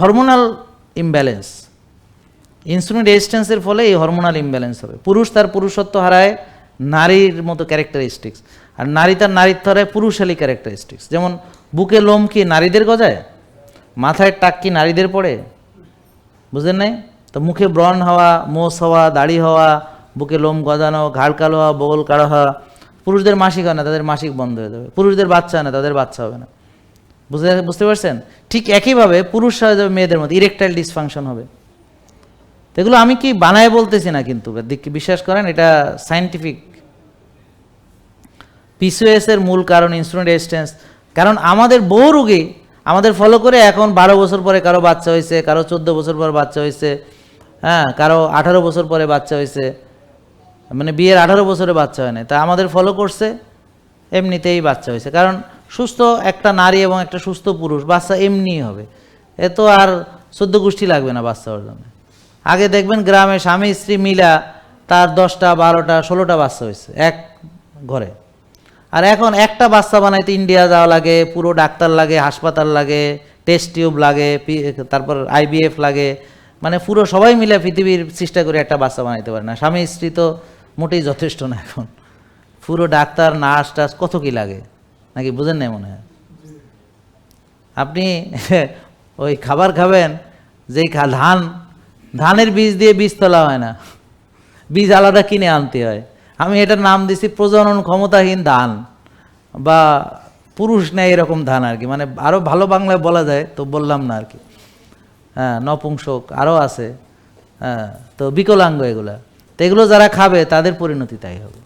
Hormonal imbalance insulin রেজিস্ট্যান্সের ফলে এই হরমোনাল ইমব্যালেন্স হবে। পুরুষ তার পুরুষত্ব হারায়, নারীর মতো ক্যারেক্টারিস্টিক্স আর নারী তার নারীত্ব হারায় পুরুষালী ক্যারেক্টারিস্টিক্স যেমন বুকে লোম কি নারীদের গজায়? মাথায় টাক কি নারীদের পড়ে? বুঝলেন নাই? তো মুখে ব্রণ হওয়া, মোষ হওয়া, দাড়ি হওয়া, বুকে লোম গজানো, ঘাড় কালো হওয়া, বগল কালো হওয়া, পুরুষদের মাসিক হয় না, তাদের মাসিক বন্ধ হয়ে যাবে। পুরুষদের বাচ্চা হয় না, তাদের বাচ্চা হবে না। বুঝতে বুঝতে পারছেন? ঠিক একইভাবে পুরুষ হয়ে যাবে মেয়েদের মধ্যে ইরেকটাইল ডিসফাংশন হবে। এগুলো আমি কি বানায় বলতেছি না কিন্তু? বিশ্বাস করেন, এটা সাইন্টিফিক পিসিওএস এর মূল কারণ ইনসুলিন রেজিস্ট্যান্স কারণ আমাদের বহু রোগী আমাদের ফলো করে এখন বারো বছর পরে কারও বাচ্চা হয়েছে, কারও চোদ্দ বছর পর বাচ্চা হয়েছে হ্যাঁ কারও আঠারো বছর পরে বাচ্চা হয়েছে। মানে বিয়ের আঠারো বছরে বাচ্চা হয় না তা আমাদের ফলো করছে, এমনিতেই বাচ্চা হয়েছে। কারণ সুস্থ একটা নারী এবং একটা সুস্থ পুরুষ, বাচ্চা এমনিই হবে। এ তো আর চোদ্দ গোষ্ঠী লাগবে না বাচ্চা জন্য আগে দেখবেন গ্রামে স্বামী স্ত্রী মিলা তার দশটা, বারোটা, ষোলোটা বাচ্চা হয়েছে, এক ঘরে। আর এখন একটা বাচ্চা বানাইতে ইন্ডিয়া যাওয়া লাগে, পুরো ডাক্তার লাগে, হাসপাতাল লাগে, টেস্ট টিউব লাগে তারপর আইবিএফ লাগে। মানে পুরো সবাই মিলে পৃথিবীর চেষ্টা করে একটা বাচ্চা বানাইতে পারে না। স্বামী স্ত্রী তো মোটেই যথেষ্ট না এখন। পুরো ডাক্তার, নার্স, টার্স কত কি লাগে? নাকি বুঝেন নাই মনে হয়? আপনি ওই খাবার খাবেন, যেই ধান, ধানের বীজ দিয়ে বীজ তোলা হয় না। বীজ আলাদা কিনে আনতে হয়। আমি এটার নাম দিছি প্রজনন ক্ষমতাহীন ধান। বা পুরুষ নেয় এরকম ধান আর কি। মানে আরও ভালো বাংলায় বলা যায়, তো বললাম না আর কি। হ্যাঁ নপুংসক আরও আছে। হ্যাঁ তো বিকলাঙ্গ এগুলা। তো এগুলো যারা খাবে, তাদের পরিণতি তাই হবে।